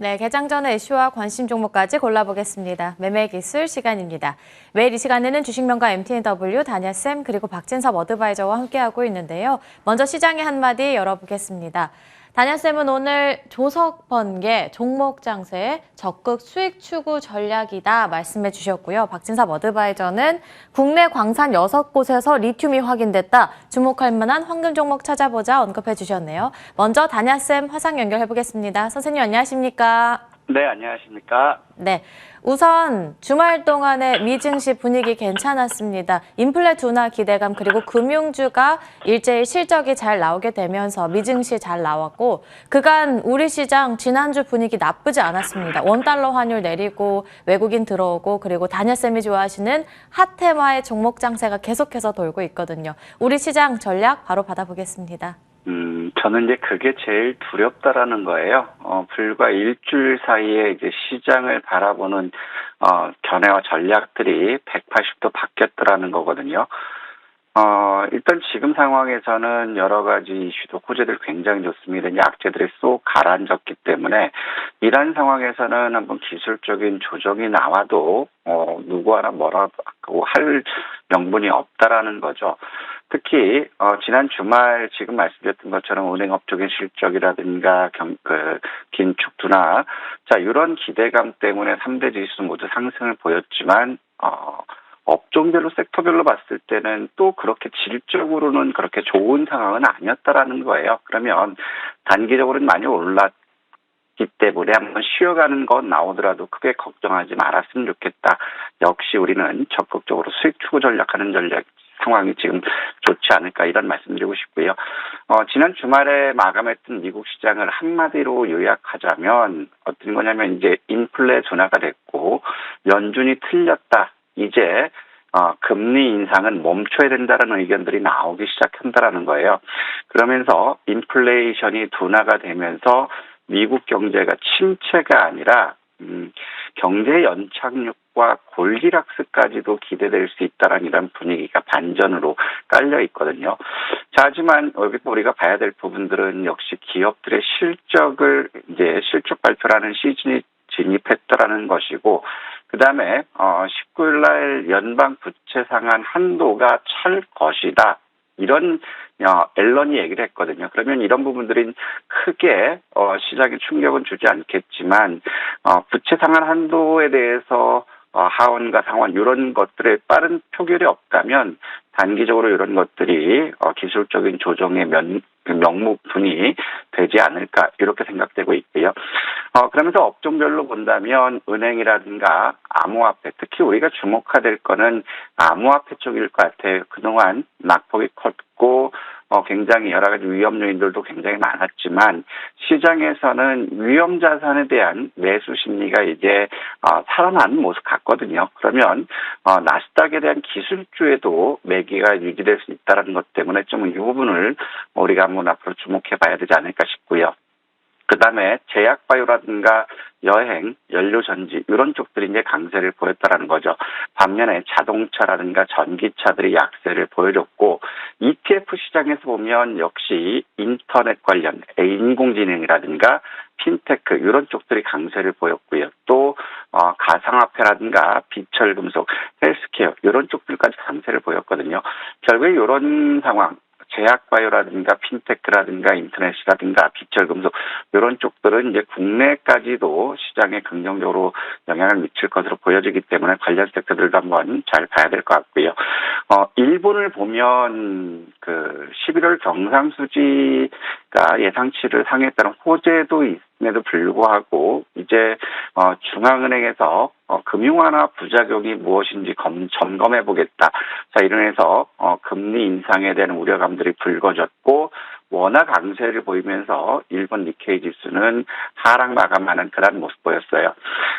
네, 개장 전의 이슈와 관심 종목까지 골라보겠습니다. 매매 기술 시간입니다. 매일 이 시간에는 주식명가 MTNW 다니아쌤 그리고 박진섭 어드바이저와 함께하고 있는데요. 먼저 시장의 한마디 열어보겠습니다. 다니아쌤은 오늘 조석 번개 종목 장세 적극 수익 추구 전략이다 말씀해 주셨고요. 박진섭 어드바이저는 국내 광산 여섯 곳에서 리튬이 확인됐다. 주목할 만한 황금 종목 찾아보자 언급해 주셨네요. 먼저 다니아쌤 화상 연결해 보겠습니다. 선생님 안녕하십니까? 네, 안녕하십니까. 네. 우선 주말 동안의 미증시 분위기 괜찮았습니다. 인플레 둔화 기대감 그리고 금융주가 일제히 실적이 잘 나오게 되면서 미증시 잘 나왔고 그간 우리 시장 지난주 분위기 나쁘지 않았습니다. 원달러 환율 내리고 외국인 들어오고 그리고 다녀쌤이 좋아하시는 핫테마의 종목 장세가 계속해서 돌고 있거든요. 우리 시장 전략 바로 받아보겠습니다. 음, 저는 이제 그게 제일 두렵다라는 거예요. 어, 불과 일주일 사이에 이제 시장을 바라보는, 어, 견해와 전략들이 180도 바뀌었더라는 거거든요. 어, 일단 지금 상황에서는 여러 가지 이슈도 호재들 굉장히 좋습니다. 이제 악재들이 쏙 가라앉았기 때문에 이런 상황에서는 한번 기술적인 조정이 나와도 어, 누구 하나 뭐라고 할 명분이 없다라는 거죠. 특히 어, 지난 주말 지금 말씀드렸던 것처럼 은행업 쪽의 실적이라든가 경, 그, 긴축 둔화 자 이런 기대감 때문에 3대 지수 모두 상승을 보였지만 어, 업종별로 섹터별로 봤을 때는 또 그렇게 질적으로는 그렇게 좋은 상황은 아니었다라는 거예요. 그러면 단기적으로는 많이 올랐 기 때문에 한번 쉬어가는 건 나오더라도 크게 걱정하지 말았으면 좋겠다. 역시 우리는 적극적으로 수익 추구 전략하는 전략 상황이 지금 좋지 않을까 이런 말씀드리고 싶고요. 어, 지난 주말에 마감했던 미국 시장을 한마디로 요약하자면 어떤 거냐면 이제 인플레 둔화가 됐고 연준이 틀렸다. 이제 어, 금리 인상은 멈춰야 된다는 의견들이 나오기 시작한다라는 거예요. 그러면서 인플레이션이 둔화가 되면서 미국 경제가 침체가 아니라 음, 경제 연착륙과 골기락스까지도 기대될 수 있다라는 이런 분위기가 반전으로 깔려 있거든요. 자, 하지만 우리가 봐야 될 부분들은 역시 기업들의 실적을 이제 실적 발표라는 시즌이 진입했다라는 것이고, 그 다음에, 어, 19일 날 연방 부채 상한 한도가 찰 것이다. 이런 어, 앨런이 얘기를 했거든요. 그러면 이런 부분들은 크게 어, 시장에 충격은 주지 않겠지만 어, 부채 상한 한도에 대해서 어, 하원과 상원 이런 것들에 빠른 표결이 없다면 단기적으로 이런 것들이 어, 기술적인 조정의 면, 명목분이 되지 않을까 이렇게 생각되고 있고요. 어, 그러면서 업종별로 본다면 은행이라든가 암호화폐 특히 우리가 주목해야 될 거는 암호화폐 쪽일 것 같아요. 그동안 낙폭이 컸고 어, 굉장히 여러 가지 위험 요인들도 굉장히 많았지만 시장에서는 위험 자산에 대한 매수 심리가 이제 어, 살아나는 모습 같거든요. 그러면 어, 나스닥에 대한 기술주에도 매기가 유지될 수 있다는 것 때문에 좀 이 부분을 우리가 한번 앞으로 주목해 봐야 되지 않을까 싶고요. 그 다음에 제약바이오라든가 여행, 연료전지 이런 쪽들이 이제 강세를 보였다라는 거죠. 반면에 자동차라든가 전기차들이 약세를 보여줬고 ETF 시장에서 보면 역시 인터넷 관련 인공지능이라든가 핀테크 이런 쪽들이 강세를 보였고요. 또 어, 가상화폐라든가 비철금속, 헬스케어 이런 쪽들까지 강세를 보였거든요. 결국에 이런 상황 제약바이오라든가 핀테크라든가 인터넷이라든가 비철금속 이런 쪽들은 이제 국내까지도 시장에 긍정적으로 영향을 미칠 것으로 보여지기 때문에 관련 섹터들도 한번 잘 봐야 될 것 같고요. 어, 일본을 보면 그 11월 경상수지가 예상치를 상회했다는 호재도 있음 에도 불구하고 이제 어, 중앙은행에서 어, 금융완화 부작용이 무엇인지 검, 점검해 보겠다. 자, 이런해서 어, 금리 인상에 대한 우려감들이 불거졌고 워낙 강세를 보이면서 일본 니케이 지수는 하락 마감하는 그런 모습 보였어요.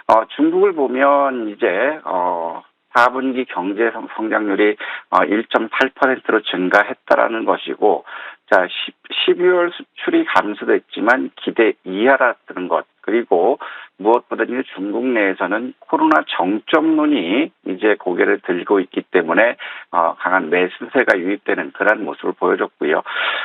어, 중국을 보면 이제 어, 4분기 경제 성- 성장률이 어, 1.8%로 증가했다라는 것이고, 자, 10, 12월 수출이 감소됐지만 기대 이하라는 것, 그리고 무엇보다 중국 내에서는 코로나 정점론이 이제 고개를 들고 있기 때문에 어, 강한 매수세가 유입되는 그런 모습을 보여줬고요.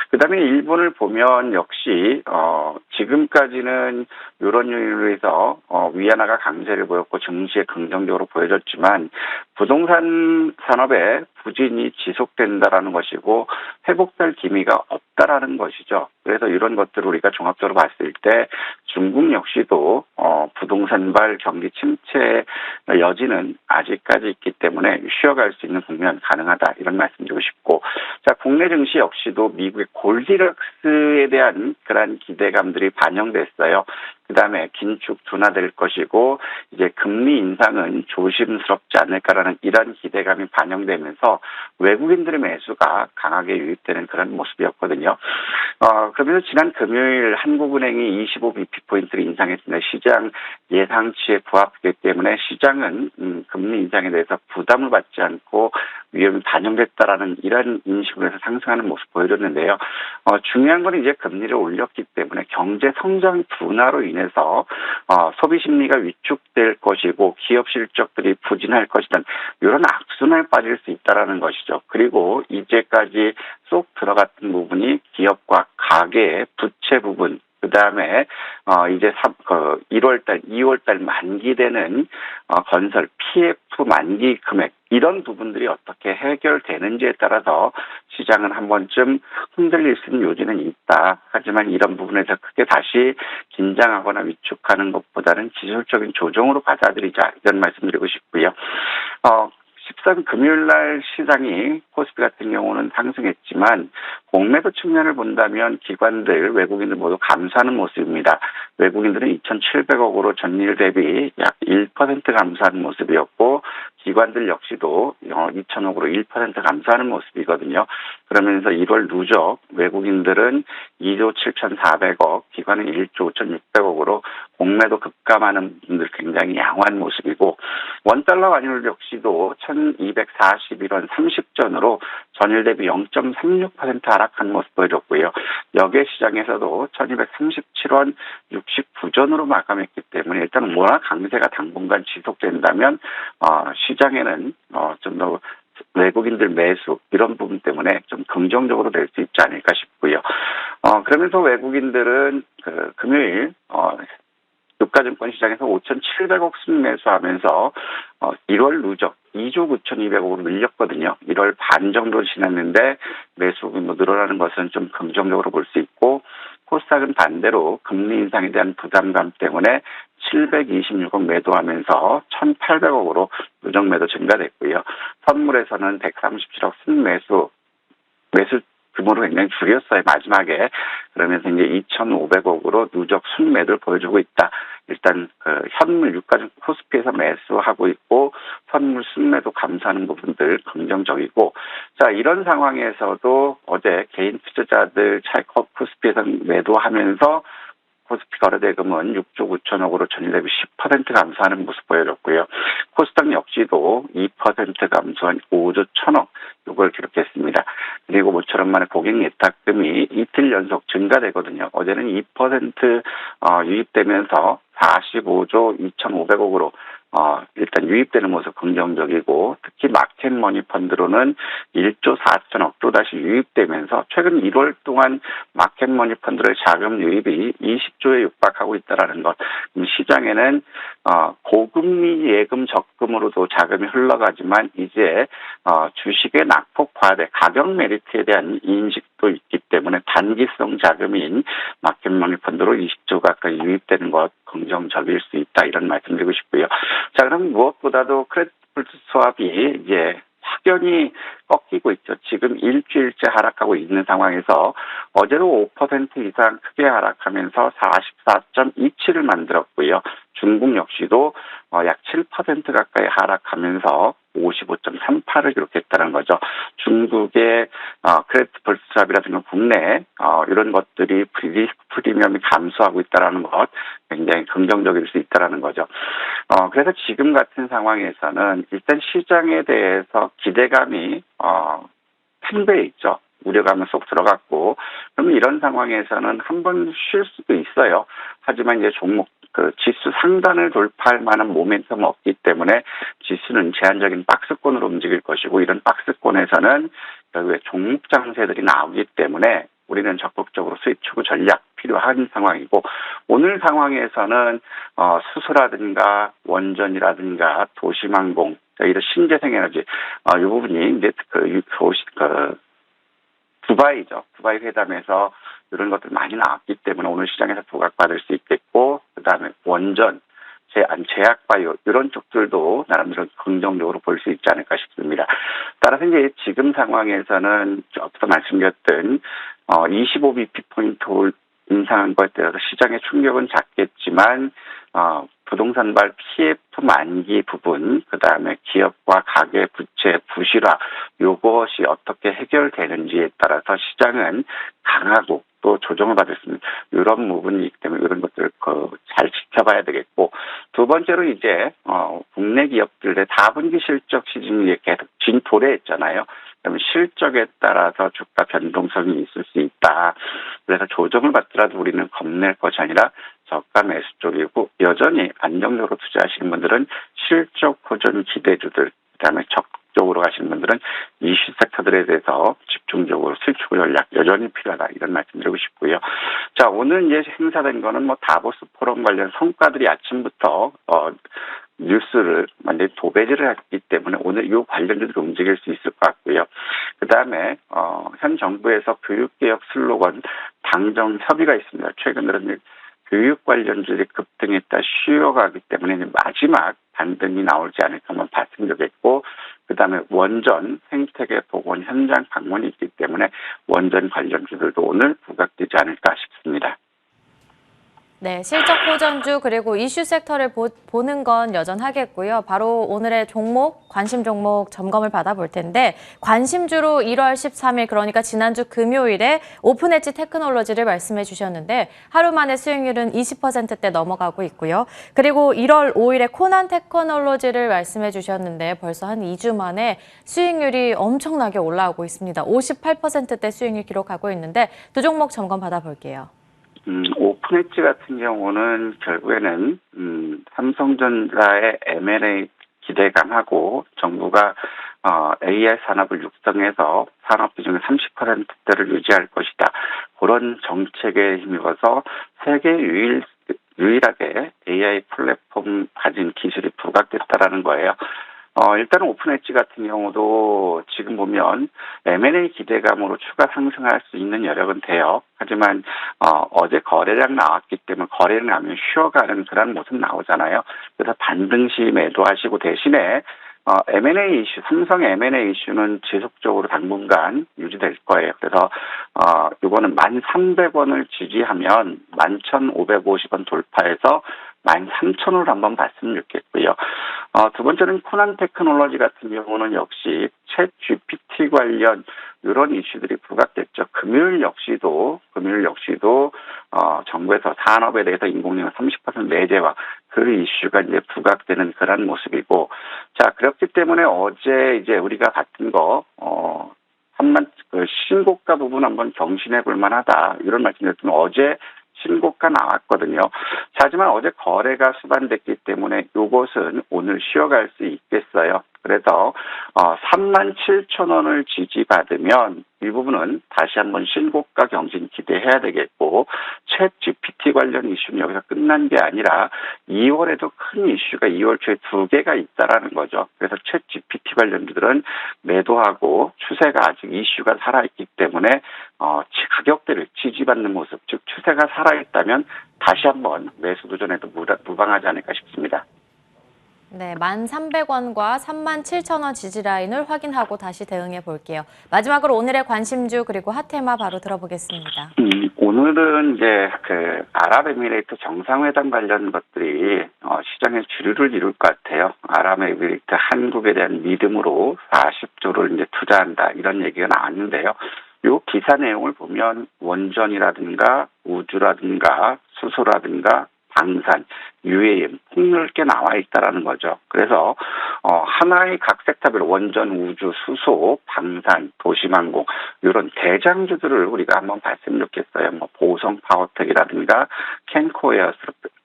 그다음에 일본을 보면 역시 어, 지금까지는 이런 요인으로 해서 어, 위안화가 강세를 보였고 증시에 긍정적으로 보여줬지만 부동산 산업의 부진이 지속된다라는 것이고 회복될 기미가 없다라는 것이죠. 그래서 이런 것들을 우리가 종합적으로 봤을 때 중국 역시도 어, 부동산발 경기 침체 여지는 아직까지 있기 때문에 쉬어갈 수 있는 국면 가능하다 이런 말씀드리고 싶고 자 국내 증시 역시도 미국의 골디락스에 대한 그러한 기대감들이 반영됐어요. 그 다음에 긴축 둔화될 것이고 이제 금리 인상은 조심스럽지 않을까라는 이런 기대감이 반영되면서 외국인들의 매수가 강하게 유입되는 그런 모습이었거든요. 어, 그러면서 지난 금요일 한국은행이 25bp 포인트를 인상했습니다. 시장 예상치에 부합하기 때문에 시장은 음, 금리 인상에 대해서 부담을 받지 않고 위험이 반영됐다라는 이런 인식으로 해서 상승하는 모습 보여줬는데요. 어, 중요한 건 이제 금리를 올렸기 때문에 경제 성장 둔화로 인 해서 어, 소비 심리가 위축될 것이고 기업 실적들이 부진할 것이든 이런 악순환에 빠질 수 있다라는 것이죠. 그리고 이제까지 쏙 들어갔던 부분이 기업과 가계의 부채 부분 그 다음에 어 이제 3, 그 1월달, 2월달 만기되는 어 건설 PF 만기 금액 이런 부분들이 어떻게 해결되는지에 따라서 시장은 한 번쯤 흔들릴 수 있는 요지는 있다. 하지만 이런 부분에서 크게 다시 긴장하거나 위축하는 것보다는 기술적인 조정으로 받아들이자 이런 말씀드리고 싶고요. 어 13 금요일 날 시장이 코스피 같은 경우는 상승했지만 공매도 측면을 본다면 기관들 외국인들 모두 감사하는 모습입니다. 외국인들은 2,700억으로 전일 대비 약 1% 감사하는 모습이었고 기관들 역시도 2,000억으로 1% 감사하는 모습이거든요. 그러면서 1월 누적 외국인들은 2조 7,400억, 기관은 1조 5,600억으로 공매도 급감하는 분들 굉장히 양호한 모습이고 원달러 환율 역시도 1,241원 30전으로 전일 대비 0.36% 하락한 모습 보여줬고요. 여계 시장에서도 1,237원 69전으로 마감했기 때문에 일단 워낙 강세가 당분간 지속된다면 어, 시장에는 어, 좀더 외국인들 매수 이런 부분 때문에 좀 긍정적으로 될 수 있지 않을까 싶고요. 어, 그러면서 외국인들은 그 금요일 어, 유가증권 시장에서 5,700억 순매수하면서 어, 1월 누적 2조 9,200억으로 늘렸거든요. 1월 반 정도 지났는데 매수 규모 늘어나는 것은 좀 긍정적으로 볼 수 있고 코스닥은 반대로 금리 인상에 대한 부담감 때문에 726억 매도하면서 1,800억으로 누적 매도 증가됐고요. 선물에서는 137억 순매수 매수 규모로 굉장히 줄였어요, 마지막에. 그러면서 이제 2,500억으로 누적 순매도를 보여주고 있다. 일단, 그, 현물 유가증 코스피에서 매수하고 있고, 선물 순매도 감사하는 부분들 긍정적이고, 자, 이런 상황에서도 어제 개인 투자자들 차이커 코스피에서 매도하면서 코스피 거래대금은 6조 9천억 으로 전일 대비 10% 감소하는 모습 보여줬고요. 코스닥 역시도 2% 감소한 5조 1천억 이걸 기록했습니다. 그리고 모처럼 만에 고객 예탁금이 이틀 연속 증가되거든요. 어제는 2% 어, 유입되면서 45조 2,500억으로 어, 일단 유입되는 모습 긍정적이고 특히 마켓머니 펀드로는 1조 4천억 또다시 유입되면서 최근 1월 동안 마켓머니 펀드의 자금 유입이 20조에 육박하고 있다라는 것. 시장에는 어, 고금리 예금 적금으로도 자금이 흘러가지만 이제 어, 주식의 낙폭 과대 가격 메리트에 대한 인식도 있기 때문에 단기성 자금인 마켓머니 펀드로 20조 가까이 유입되는 것 긍정적일 수 있다 이런 말씀드리고 싶고요. 자 그럼 무엇보다도 크레딧 스왑이 이제 확연히 꺾이고 있죠. 지금 일주일째 하락하고 있는 상황에서 어제도 5% 이상 크게 하락하면서 44.27을 만들었고요. 중국 역시도 어, 약7% 가까이 하락하면서 55.38을 기록했다는 거죠. 중국의 어, 크레딧 폴스랍이라든가 국내 어, 이런 것들이 리스크 프리미엄이 감소하고 있다는 것 굉장히 긍정적일 수 있다는 거죠. 어, 그래서 지금 같은 상황에서는 일단 시장에 대해서 기대감이 어, 팽배해 있죠. 우려감은 쏙 들어갔고, 그러면 이런 상황에서는 한 번 쉴 수도 있어요. 하지만 이제 종목 그 지수 상단을 돌파할 만한 모멘텀은 없기 때문에 지수는 제한적인 박스권으로 움직일 것이고 이런 박스권에서는 결국에 종목 장세들이 나오기 때문에 우리는 적극적으로 수익 추구 전략 필요한 상황이고 오늘 상황에서는 어, 수소라든가 원전이라든가 도시망공 이런 신재생에너지 어, 이 부분이 이제 그, 유- 도시, 그 두바이죠. 두바이 회담에서 이런 것들 많이 나왔기 때문에 오늘 시장에서 부각받을 수 있겠고 그다음에 원전 제, 안 제약바이오 이런 쪽들도 나름대로 긍정적으로 볼 수 있지 않을까 싶습니다. 따라서 이제 지금 상황에서는 앞서 말씀드렸던 어, 25bp 포인트 인상한 것에 따라서 시장의 충격은 작겠지만 어, 부동산 발 PF 만기 부분, 그 다음에 기업과 가계 부채 부실화, 요것이 어떻게 해결되는지에 따라서 시장은 강하고 또 조정을 받을 수 있는 이런 부분이기 때문에 이런 것들을 그 잘 지켜봐야 되겠고 두 번째로 이제 어 국내 기업들의 4분기 실적 시즌이 계속 진 도래했잖아요. 그러면 실적에 따라서 주가 변동성이 있을 수 있다. 그래서 조정을 받더라도 우리는 겁낼 것이 아니라 저가 매수 쪽이고 여전히 안정적으로 투자하시는 분들은 실적 호전 기대주들 그다음에 적극적으로 가시는 분들은 이슈 섹터들에 대해서 집중적으로 실추구 전략 여전히 필요하다 이런 말씀드리고 싶고요. 자 오늘 이제 행사된 거는 뭐 다보스 포럼 관련 성과들이 아침부터 어 뉴스를 완전히 도배질을 했기 때문에 오늘 이 관련주들이 움직일 수 있을 것 같고요. 그 다음에 어, 현 정부에서 교육개혁 슬로건 당정 협의가 있습니다. 최근 들은 교육 관련주들이 급등했다 쉬어가기 때문에 마지막 반등이 나올지 않을까 한번 봤으면 좋겠고 그 다음에 원전 생태계 복원 현장 방문이 있기 때문에 원전 관련주들도 오늘 부각되지 않을까 싶습니다. 네, 실적 호전주 그리고 이슈 섹터를 보, 보는 건 여전하겠고요. 바로 오늘의 종목, 관심 종목 점검을 받아볼 텐데 관심주로 1월 13일 그러니까 지난주 금요일에 오픈엣지 테크놀로지를 말씀해 주셨는데 하루 만에 수익률은 20%대 넘어가고 있고요. 그리고 1월 5일에 코난 테크놀로지를 말씀해 주셨는데 벌써 한 2주 만에 수익률이 엄청나게 올라오고 있습니다. 58%대 수익률 기록하고 있는데 두 종목 점검 받아볼게요. 음, 오픈 엣지 같은 경우는 결국에는 음, 삼성전자의 M&A 기대감하고 정부가 어, AI 산업을 육성해서 산업 비중의 30%대를 유지할 것이다. 그런 정책에 힘입어서 세계 유일 유일하게 AI 플랫폼 가진 기술이 부각됐다라는 거예요. 어, 일단은 오픈 엣지 같은 경우도 지금 보면 M&A 기대감으로 추가 상승할 수 있는 여력은 돼요. 하지만 어, 어제 거래량 나왔기 때문에 거래량 나면 쉬어가는 그런 모습 나오잖아요. 그래서 반등 시 매도하시고 대신에 어, M&A 이슈, 삼성 M&A 이슈는 지속적으로 당분간 유지될 거예요. 그래서, 어, 요거는 1,300원을 지지하면 11,550원 돌파해서 13,000원을 한번 봤으면 좋겠고요. 어, 두 번째는 코난 테크놀로지 같은 경우는 역시 챗 GPT 관련 이런 이슈들이 부각됐죠. 금요일 역시도, 금요일 역시도, 어, 정부에서 산업에 대해서 인공지능 30% 내재와 그 이슈가 이제 부각되는 그런 모습이고, 자, 그렇기 때문에 어제 이제 우리가 같은 거, 어, 한만, 그 신고가 부분 한번 경신해 볼 만하다. 이런 말씀드렸지만 어제 신고가 나왔거든요. 자, 하지만 어제 거래가 수반됐기 때문에 이것은 오늘 쉬어갈 수 있겠어요. 그래서 어 3만 7천 원을 지지받으면 이 부분은 다시 한번 신고가 경신 기대해야 되겠고 챗 GPT 관련 이슈는 여기서 끝난 게 아니라 2월에도 큰 이슈가 2월 초에 두 개가 있다라는 거죠. 그래서 챗 GPT 관련주들은 매도하고 추세가 아직 이슈가 살아있기 때문에 어 가격대를 지지받는 모습, 즉 추세가 살아있다면 다시 한번 매수 도전에도 무방하지 않을까 싶습니다. 네, 1,300원과 37,000원 지지 라인을 확인하고 다시 대응해 볼게요. 마지막으로 오늘의 관심주 그리고 핫테마 바로 들어보겠습니다. 음, 오늘은 이제 그 아랍에미레이트 정상회담 관련 것들이 어, 시장의 주류를 이룰 것 같아요. 아랍에미레이트 한국에 대한 믿음으로 40조를 이제 투자한다 이런 얘기가 나왔는데요. 요 기사 내용을 보면 원전이라든가 우주라든가 수소라든가 방산, UAM 폭넓게 나와 있다라는 거죠. 그래서 어, 하나의 각 섹터별 원전, 우주, 수소, 방산, 도시망공 이런 대장주들을 우리가 한번 봤으면 좋겠어요. 뭐 보성 파워텍이라든가 캔코 에어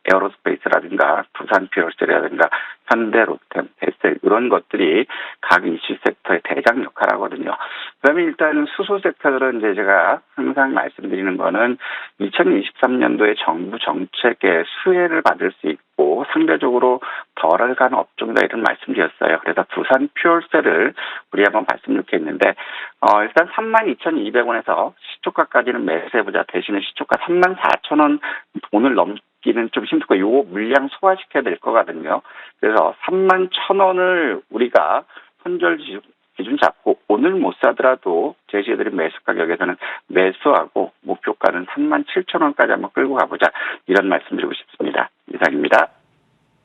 에어로스페이스라든가 두산 퓨얼셀이라든가 현대 롯데 베셀 이런 것들이 각 이슈 섹터의 대장 역할을 하거든요. 그러면 일단 수소 섹터들은 이제 제가 항상 말씀드리는 거는 2023년도에 정부 정책의 수혜를 받을 수 있고 상대적으로 덜할 가는 업종이다 이런 말씀드렸어요. 그래서 부산 퓨얼셀을 우리 한번 말씀드렸겠는데 어, 일단 32,200원에서 시초가까지는 매수해보자. 대신에 시초가 34,000원 돈을 넘기는 좀 힘들고 요 물량 소화시켜야 될 거거든요. 그래서 31,000원을 우리가 손절 기준- 잡고 오늘 못 사더라도 제시해드린 매수 가격에서는 매수하고 목표가는 37,000원까지 한번 끌고 가보자. 이런 말씀 드리고 싶습니다. 이상입니다.